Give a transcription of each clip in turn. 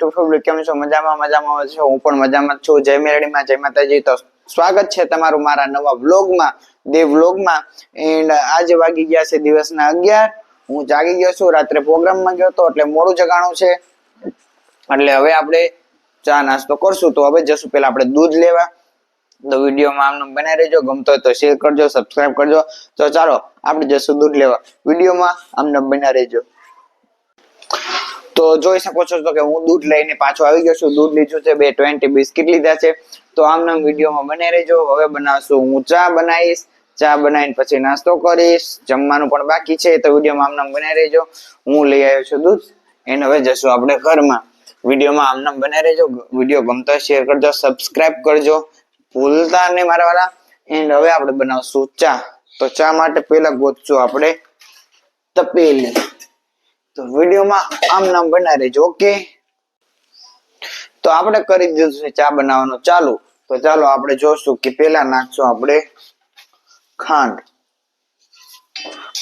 YouTube public કેમ છો? મજામાં મજામાં છો. હું પણ મજામાં છું. જય મેરડીમાં, જય માતાજી. તો સ્વાગત છે તમારું મારા નવા વ્લોગમાં, દેવ વ્લોગમાં. એન્ડ આજે વાગી ગયા છે દિવસના અગિયાર. હું જાગી ગયો છું. રાત્રે પ્રોગ્રામમાં ગયો હતો, એટલે મોડું જગાણું છે. એટલે હવે આપણે ચા નાસ્તો કરશું. તો હવે જશું. પેલા આપણે દૂધ લેવા. તો વિડીયોમાં આમનું બનાવી રહેજો. ગમતો હોય તો શેર કરજો, સબસ્ક્રાઇબ કરજો. તો ચાલો, આપણે જશું દૂધ લેવા. વિડીયોમાં આમને બનાવી રહેજો. તો જોઈ શકો છો તો કે હું દૂધ લઈને પાછો આવી ગયો છું. દૂધ લીધું છે બે ટ્વેન્ટી બિસ્કિટ લીધા છે. તો આમના વિડીયોમાં બને રહેજો. હવે બનાવશું. હું ચા બનાવીશ. ચા બનાવીને પછી નાસ્તો કરીશ. જમવાનું પણ બાકી છે. તો વિડીયોમાં આમનામ બને રહેજો. હું લઈ આવ્યો છું દૂધ. એને હવે જશું આપણે ઘરમાં. વિડીયોમાં આમનામ બને રહેજો. વીડિયો ગમતો શેર કરજો. સબસ્ક્રાઇબ કરજો. ભૂલતા નહીં મારા વાળા એન્ડ હવે આપણે બનાવશું ચા. તો ચા માટે પહેલા ગોતશું આપણે તપેલી. તો વિડીયોમાં આમ નામ બનાવી રહેજો, ઓકે? તો આપણે કરી દીધું છે ચા બનાવવાનું ચાલુ. તો ચાલો આપણે જોશું કે પેલા નાખશું આપણે ખાંડ.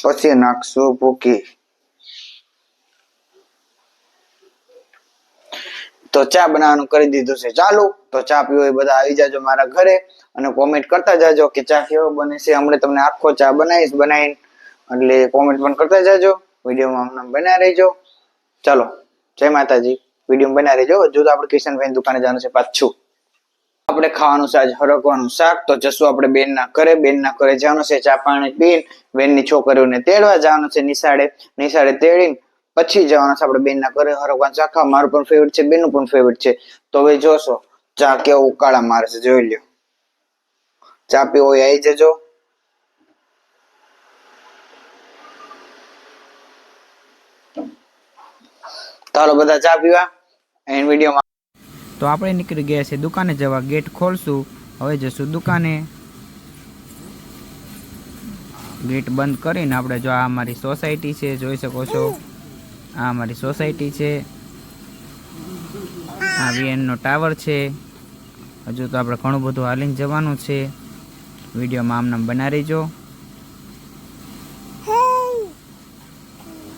પછી નાખશું ભૂકી. તો ચા બનાવવાનું કરી દીધું છે ચાલુ. તો ચા પીવો એ બધા આવી જાજો મારા ઘરે અને કોમેન્ટ કરતા જાજો કે ચા કેવો બને છે. હમણાં તમને આખો ચા બનાવીશ, બનાવીને એટલે કોમેન્ટ પણ કરતા જાજો. વિડીયોમાં હમણાં બના રહેજો. ચાલો, જય માતાજી. વીડિયો બના રહેજો. હજુ તો આપણે કિશનભાઈ દુકાને જવાનું છે પાછું. આપણે ખાવાનું છે હરકવાનું શાક. તો જશું આપણે બેન ના ઘરે. બેન ના ઘરે જવાનું છે ચા પાણી પીને. બેનની છોકરીઓને તેડવા જવાનું છે નિશાળે. નિશાળે તેડીને પછી જવાનું છે આપણે બેન ના ઘરે હરકવાનું શાક ખાવા મારું પણ ફેવરિટ છે, બેનનું પણ ફેવરિટ છે. તો હવે જોશો, ચા કેવો ઉકાળા મારે છે જોઈ લ્યો. ચા પીવો આવી જજો. ચાલો બધા ચા પીવા. એન વિડીયોમાં તો આપણે નીકળી ગયા છે દુકાને જવા. ગેટ ખોલશું. હવે જશું દુકાને. ગેટ બંધ કરીને આપણે જો આ અમારી સોસાયટી છે જોઈ શકો છો. આ અમારી સોસાયટી છે. આ વીએનનો ટાવર છે. હજુ તો આપણે ઘણું બધું હાલીને જવાનું છે. વિડીયોમાં આમ બનાવી જો.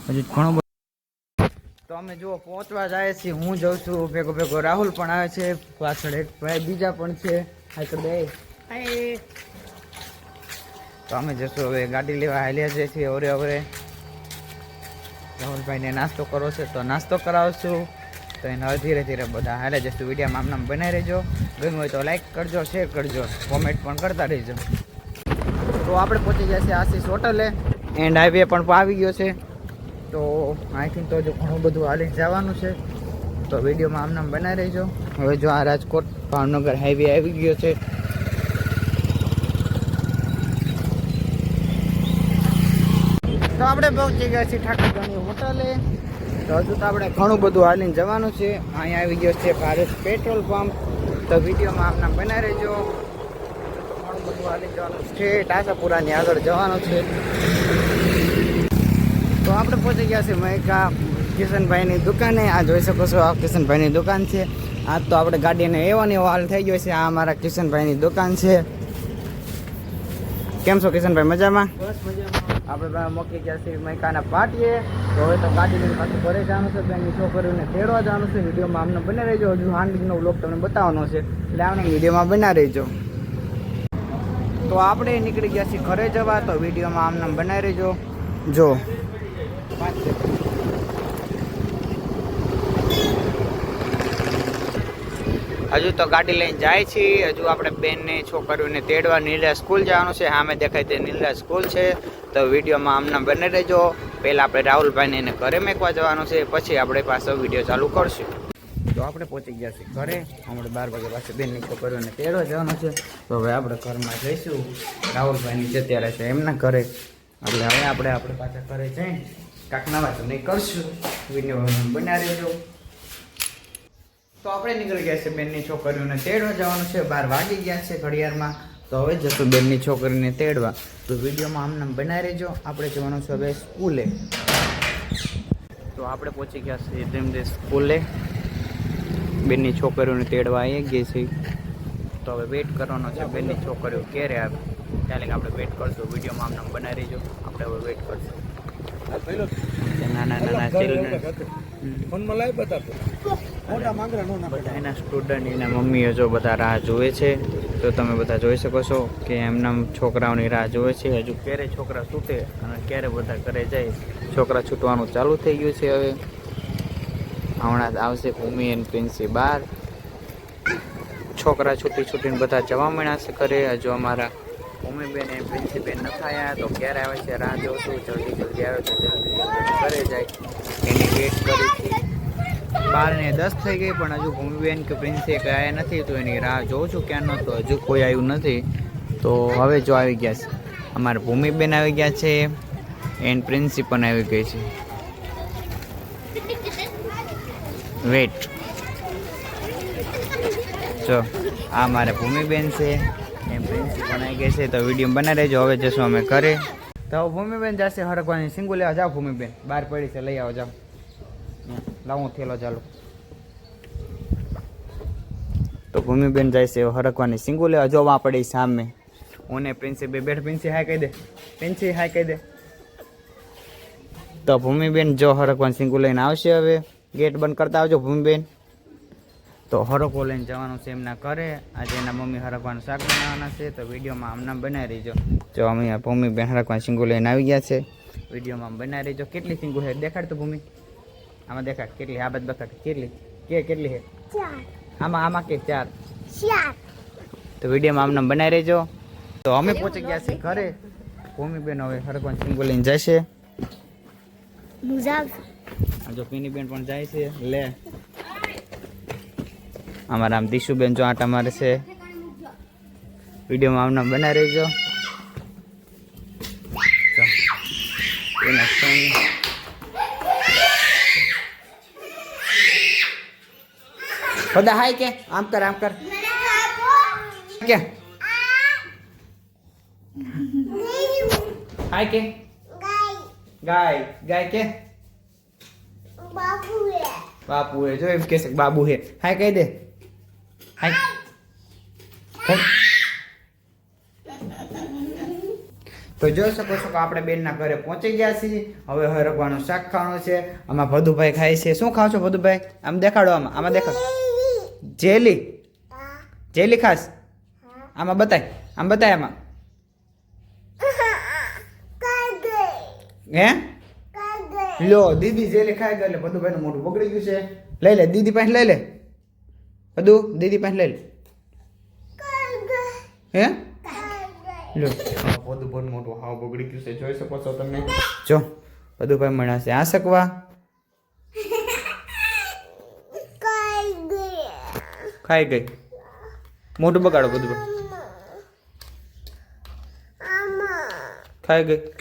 હજુ ઘણું તો અમે જુઓ પહોંચવા જાય છીએ હું જઉં છું ભેગો ભેગો રાહુલ પણ આવે છે પાછળ એક ભાઈ બીજા પણ છે આગળ બે. તો અમે જશું હવે ગાડી લેવા હાલ્યા જઈએ છીએ અવરે અવરે રાહુલભાઈને નાસ્તો કરવો છે તો નાસ્તો કરાવશું. તો એને હવે ધીરે ધીરે બધા હાલે જશું વિડીયોમાં આમ નામ બનાવી રહેજો. ગમ્યું હોય તો લાઈક કરજો શેર કરજો કોમેન્ટ પણ કરતા રહેજો. તો આપણે પહોંચી ગયા છે આશીષ હોટલે એન્ડ હાઈવે પણ આવી ગયો છે. તો અહીંથી તો જો ઘણું બધું હાલી જવાનું છે. તો વિડીયોમાં આમનામ બનાવી રહીજો. હવે જો આ રાજકોટ ભાવનગર હાઈવે આવી ગયો છે. તો આપણે પહોંચી ગયા છીએ ઠાકોરગઢની હોટલે. તો હજુ તો આપણે ઘણું બધું હાલીને જવાનું છે. અહીંયા આવી ગયો છે ભારત પેટ્રોલ પંપ. તો વિડીયોમાં આમ નામ બનાવી રહેજો. ઘણું બધું હાલીને જવાનું છે. ટાસાપુરાની આગળ જવાનું છે. તો આપણે પહોંચી ગયા છે મહેકા કિશનભાઈની દુકાને. આ જોઈ શકો છો આ કિશનભાઈની દુકાન છે. આ તો આપણે ગાડીને એવો ને એવો હાલ થઈ ગયો છે. આ અમારા કિશનભાઈની દુકાન છે. કેમ છો કિશનભાઈ મજામાં? આપણે મૂકી ગયા છે મહેકાના પાટીએ. તો હવે તો ગાડી લઈને પાછું ઘરે જવાનું છે. બેનની છોકરીઓને તેડવા જવાનું છે. વિડીયોમાં આમને બને રહેજો હજુ હાંડીનો વ્લોગ તમને બતાવવાનો છે. એટલે આપણે વિડીયોમાં બના રહેજો તો આપણે નીકળી ગયા છીએ ઘરે જવા. તો વિડીયોમાં આમને બનાવી રહેજો જો. હજુ તો ગાડી લઈને જાય છે. હજુ આપણે બેનને, છોકરીઓને તેડવા નીલા સ્કૂલ જવાનું છે. સામે દેખાય તે નીલા સ્કૂલ છે. તો વિડીયોમાં આમના બને રહેજો. પહેલાં આપણે રાહુલભાઈને એને ઘરે મેકવા જવાનું છે. પછી આપણે પાછો વીડિયો ચાલુ કરશું. તો આપણે પહોંચી ગયા છીએ ઘરે. હમણાં બાર વાગે પાસે બેનની, છોકરીઓને તેડવા જવાનું છે. તો હવે આપણે ઘરમાં જઈશું. રાહુલભાઈની છે ત્યારે છે એમના ઘરે. એટલે હવે આપણે આપણે પાછા ઘરે જઈને કાંક નવા તો નહીં કરશું. વીડિયો બનાવી રહેજો તો આપણે નીકળી ગયા છે બેનની છોકરીઓને તેડવા જવાનું છે. બાર વાગી ગયા છે ઘડિયાળમાં. તો હવે જશું બેનની છોકરીને તેડવા. તો વિડીયોમાં આમ નામ બનાવી રહેજો. આપણે જવાનું છે હવે સ્કૂલે. તો આપણે પહોંચી ગયા છીએ તેમ તે સ્કૂલે. બેનની છોકરીઓને તેડવા આવી ગઈ છે તો હવે વેઇટ કરવાનો છે બેનની છોકરીઓ ક્યારે આવે. ત્યારે આપણે વેઇટ કરશું. વિડીયોમાં આમ બનાવી રહેજો. આપણે હવે વેઇટ કરશું. નાના નાના ચિલ્ડ્રન ફોનમાં લાઈવ બતાવતો બધા એના સ્ટુડન્ટ એના મમ્મીઓ જો બધા રાહ જોવે છે તો તમે બધા જોઈ શકો છો કે એમના છોકરાઓની રાહ જોવે છે. હજુ ક્યારે છોકરા છૂટે અને ક્યારે બધા ઘરે જાય. છોકરા છૂટવાનું ચાલુ થઈ ગયું છે હવે. હમણાં જ આવશે ભૂમિ એન પ્રિન્સી બાર. છોકરા છૂટી છૂટીને બધા જવા મળ્યા છે ઘરે. હજુ અમારા ભૂમિબેન એ પ્રિન્સીબેન નથી આવ્યા તો ક્યારે આવે છે? રાહ જોશું જલ્દી જલ્દી આવે તો જલ્દી જલ્દી. ઘરે જાય. એની વેટ કરી હતી. બાર દસ થઈ ગઈ, પણ હજુ ભૂમિબેન કે પ્રિન્સે આવ્યા નથી, તો એની રાહ જોઉં છું ક્યાંનો તો હજુ કોઈ આવ્યું નથી. તો હવે જો આવી ગયા છે. અમારા ભૂમિબેન આવી ગયા છે એન્ડ પ્રિન્સી પણ આવી ગઈ છે. વેટ જો, આ મારે ભૂમિબેન છે. એમ પ્રિન્સી બનાવી ગઈ છે, તો વીડિયો બનાવી રહેજો હવે જશું અમે ઘરે. તો ભૂમિબેન જશે હરકવાની સિંગુ લેવા જાઓ ભૂમિબેન. બહાર પડી છે, લઈ આવો જાઓ. લાવું થેલો ચાલો. તો ભૂમિબેન જાય છે હરકવાની સિંગુ લેવા જોવા પડી સામે. ઓને પ્રિન્સી બે બેઠ પ્રિન્સી હાય કહી દે. પ્રિન્સી હાય કહી દે. તો ભૂમિબેન જો હરકવાની સિંગુ લઈને આવશે હવે. ગેટ બંધ કરતા આવજો ભૂમિબેન. તો હરકો લઈને જવાનું છે એમના ઘરે. આજે એના મમ્મી હરકવાનું શાક બનાવવાના છે તો વિડીયોમાં આમના બનાવી રહીજો જો અમે ભૂમિબેન હરકવાની સિંગુ લઈને આવી ગયા છે. વિડીયોમાં બનાવી રહીજો કેટલી સિંગુ છે? દેખાડ તો ભૂમિ. આમાં દેખાડ કેટલી આ બતાડ કેટલી કે કેટલી છે? આમાં આમાં કે ચાર? તો વિડીયોમાં આમને બનાવી રહેજો તો અમે પહોંચી ગયા છે ઘરે. ભૂમિબેન હવે હરકવાન સિંગુ લઈને જશે. જો પીની બેન પણ જાય છે. લે. અમારા આમ દીશુબેન જો આટા મારે છે. વિડીયોમાં આમના બનાવી રહેજો. બધા હાય કે. આમ કર આમ કર. કે? હાય કે. ગાય. ગાય કે? બાપુ હે જો એમ કે કે બાબુ હે. હાય કહી દે. હાય હાય. તો જોઈ શકો છો કે આપણે બેનના ઘરે પહોંચી ગયા છીએ. હવે હરકવાનું શાક ખાવાનું છે. આમાં ભદુભાઈ ખાય છે. શું ખાવ છો ભદુભાઈ? આમ દેખાડો આમાં. આમાં દેખાડો. જેલી. જેલી ખાસ. આમાં બતાય. આમ બતાય આમાં. હે? લો, દીદી જેલી ખાઈ ગઈ એટલે ભદુભાઈનું મોઢું બગડી ગયું છે. લઈ લે, દીદી પાસે લઈ લે. બધું દીદી પાસે લઈ લે હે લો બધું બહુ મોટું હાવ બગડી ગયું છે જોઈ શકો છો તમે જો બધું ભાઈ છે આ શકવા ખાઈ ગઈ મોટું બગાડો બધું ખાઈ ગઈ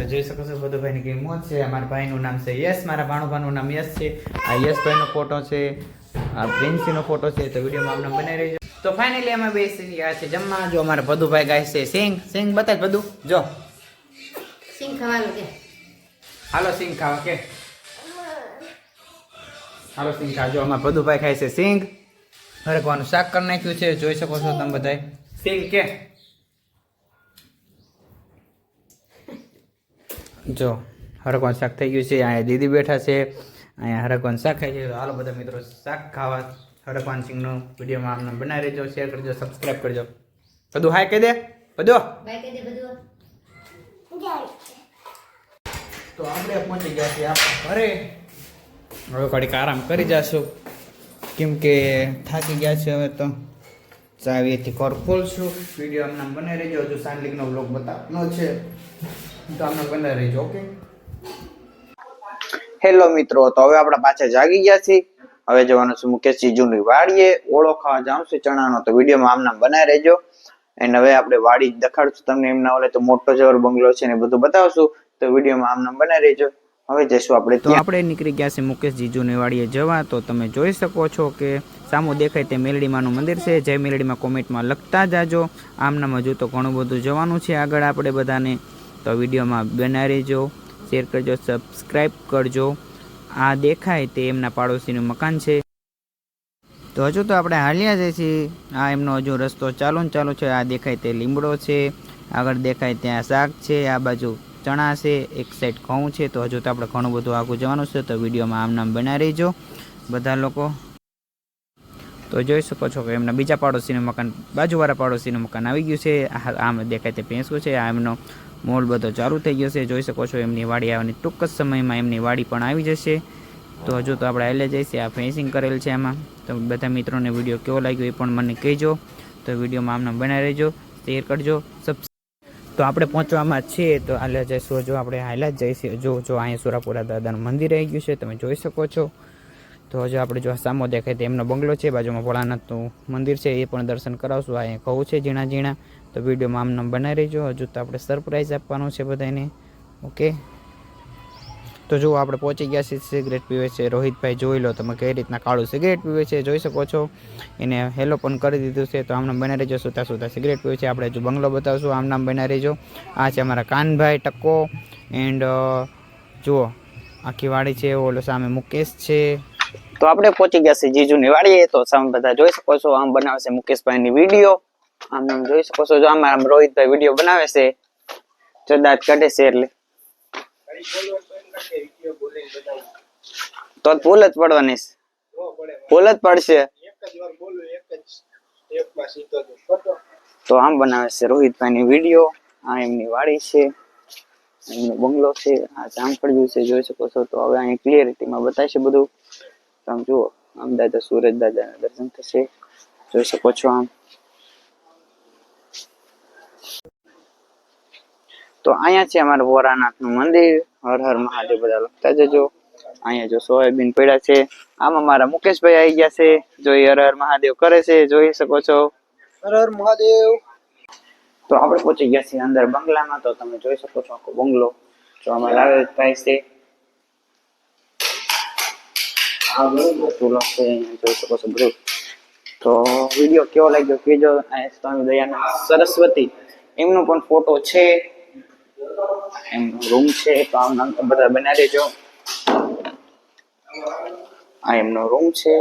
તો જોઈ શકો છો બધું ભાઈની કેવી મોજ છે. અમારા ભાઈનું નામ છે યશ મારા ભાણુભાઈનું નામ યશ છે. આ યશભાઈનો ફોટો છે આ પ્રિન્સીનો ફોટો છે તો વિડીયોમાં આપણે બનાવી રહેજો તો ફાઇનલી અમે બેસી ગયા છે જમવા. જો અમારા ભદુભાઈ ગાય છે સિંગ સિંગ બતાય બધું જો. સિંગ ખાવાનું કે. હાલો સિંગ ખાવા કે. હાલો સિંગ ખાજો અમારા ભદુભાઈ ખાય છે સિંગ હરકવાનું શાક કરી નાખ્યું છે. જોઈ શકો છો તમે બધાય. સિંગ કે. જો હરકવાનું શાક થઈ ગયું છે અહીંયા દીદી બેઠા છે અહીંયા હરકવાનું શાક ખાઈ છે. હાલો બધા મિત્રો શાક ખાવા હરકવાન સિંહનું વિડીયોમાં આમને બનાવી રહેજો શેર કરજો સબસ્ક્રાઈબ કરજો. બધું હાય કહી દે બધું. તો આપણે પહોંચી ગયા છીએ આપણા ઘરે. હવે ઘડીક આરામ કરી જશું. કેમ કે થાકી ગયા છે હવે તો. ચાવીથી ઘર ખોલશું. વીડિયો આમને બનાવી રહેજો. હજુ સાંજલીકનો બ્લોગ બતાવવાનો છે. તો રહેજો ઓકે હેલો મિત્રો તો હવે આપણે પાછા જાગી ગયા છીએ. હવે જવાનું છે મુકેશજી જૂની વાડીએ. ઓળો ખાવા જાઉં છું ચણાનો તો વિડીયોમાં આમ નામ બનાવી રહેજો. એન્ડ હવે આપણે વાડી દેખાડશું તમને એમના ઓલે તો મોટો જવર બંગલો છે ને બધું બતાવશું. તો વિડીયોમાં આમ નામ બનાવી રહેજો. હવે જઈશું આપણે તો આપણે નીકળી ગયા છે મુકેશ જીજુની વાડીએ જવા. તો તમે જોઈ શકો છો કે સામો દેખાય તે મેલડીમાનું મંદિર છે. જય મેલડીમાં કોમેન્ટમાં લખતા જાજો. આમનામાં જો તો ઘણું બધું જવાનું છે આગળ આપણે બધાને. તો વિડીયોમાં બના રહેજો શેર કરજો સબસ્ક્રાઈબ કરજો. આ દેખાય તે એમના પાડોશીનું મકાન છે. તો હજુ તો આપણે હાલ્યા જઈએ છીએ. આ એમનો હજુ રસ્તો ચાલુ ને ચાલુ છે. આ દેખાય તે લીમડો છે. આગળ દેખાય ત્યાં શાક છે. આ બાજુ ચણા છે. એક સાઈડ ઘઉં છે. તો હજુ તો આપણે ઘણું બધું આગું જવાનું છે. તો વિડીયોમાં આમ નામ બના રહીજો. બધા લોકો. તો જોઈ શકો છો કે એમના બીજા પાડોશીનું મકાન, બાજુવાળા પાડોશીનું મકાન આવી ગયું છે. આમ દેખાય તે ભેંસું છે. આ એમનો મોલ બધો ચાલુ થઈ ગયો છે. જોઈ શકો છો એમની વાડી આવવાની ટૂંક જ સમયમાં એમની વાડી પણ આવી જશે. તો હજુ તો આપણે હાલે જઈશે, આ ફેન્સિંગ કરેલ છે આમાં. તો બધા મિત્રોને વીડિયો કેવો લાગ્યો એ પણ મને કહેજો. તો વિડીયોમાં આમને બનાવી રહેજો શેર કરજો સબ તો આપણે પહોંચવામાં છીએ તો હાલે જઈશું. જો આપણે હાલ્યા જ જઈશું. જો જો, અહીંયા સુરાપુરા દાદાનું મંદિર આવી ગયું છે, તમે જોઈ શકો છો. તો હજુ આપણે જો સામો દેખાય તો એમનો બંગલો છે, બાજુમાં ભોળાનાથનું મંદિર છે, એ પણ દર્શન કરાવશું. આ કહું છે, ઝીણા ઝીણા. તો વિડીયોમાં આમને બનાવી રહેજો. હજુ તો આપણે સરપ્રાઈઝ આપવાનું છે બધાને ઓકે? તો જો આપણે પહોંચી ગયા છીએ સિગરેટ પીવે છે રોહિતભાઈ. જોઈ લો તમે કઈ રીતના કાળું સિગરેટ પીવે છે, જોઈ શકો છો. એને હેલો પણ કરી દીધું છે, તો આમનામ બનાવી રહેજો. સુતા સુતા સિગરેટ પીવે છે. આપણે હજુ બંગલો બતાવશું. આમનામ બનાવી રહેજો. આ છે અમારા કાનભાઈ ટકો. એન્ડ જુઓ, આખી વાડી છે, ઓલો સામે મુકેશ છે. તો આપણે પહોંચી ગયા છે જીજુની વાડીએ. તો સામે બધા જોઈ શકો છો, આમ બનાવે છે મુકેશભાઈની વીડિયો. આમ જોઈ શકો છો, જો આમ આમ રોહિતભાઈ વીડિયો બનાવે છે. જો દાંત કાઢે છે એટલે. તો ભૂલ જ પડવાની ભૂલ જ પડશે. તો આમ બનાવે છે રોહિતભાઈની વીડિયો. આ એમની વાડી છે. એમનો બંગલો છે. આ જામ પડ્યું છે, જોઈ શકો છો. તો હવે અહીં ક્લિયરિટીમાં બતાવશે બધું. આમ જુઓ આમ દાદા સુરજ દાદાના દર્શન થશે. જોઈ શકો છો આમ. તો અહીંયા છે અમારું ભોરાનાથનું મંદિર. હર હર મહાદેવ બધા લખતા જજો. અહીંયા જો સોયાબીન પડ્યા છે. આમ અમારા મુકેશભાઈ આવી ગયા છે. જો હર હર મહાદેવ કરે છે. જોઈ શકો છો. હર હર મહાદેવ. તો આપણે પહોંચી ગયા છીએ અંદર બંગલામાં. તો તમે જોઈ શકો છો આખો બંગલો. જો અમારા લાલભાઈ છે. જોઈ શકો છો બધું તો વીડિયો કેવો લાગ્યો અહીંયા સ્વામી દયાના સરસ્વતી એમનો પણ ફોટો છે એમનો રૂમ છે તો આમ નામ તો બધા બનાવી દેજો આ એમનો રૂમ છે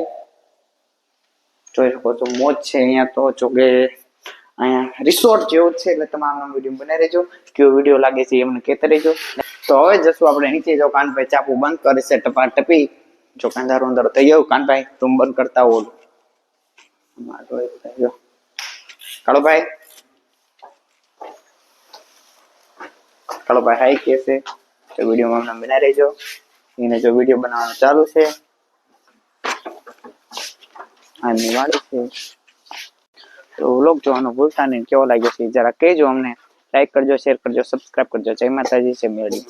જોઈ શકો છો મોજ છે અહીંયા તો જોકે અહીંયા રિસોર્ટ જેવું છે એટલે તમે આમનો વીડિયો બનાવી રહેજો કેવો વીડિયો લાગે છે એમને કહેતા રહેજો તો હવે જશું આપણે નીચે જો કાનભાઈ ચાપુ બંધ કરે છે ટપા ટપી જો કાંધારો અંદર થઈ ગયું, કાનભાઈ તું બંધ કરતા ગયો. કાળો ભાઈ. કાળો ભાઈ હાઈ કે છે? તો વિડીયોમાં અમને બનાવી રહેજો એને જો વીડિયો બનાવવાનું ચાલુ છે. આ નિવાળી છે. તો વ્લોગ જોવાનું ભૂલતા નહીં. કેવો લાગ્યો છે જરા કહેજો અમને. લાઈક કરજો શેર કરજો સબસ્ક્રાઇબ કરજો. જય માતાજી છે મેળી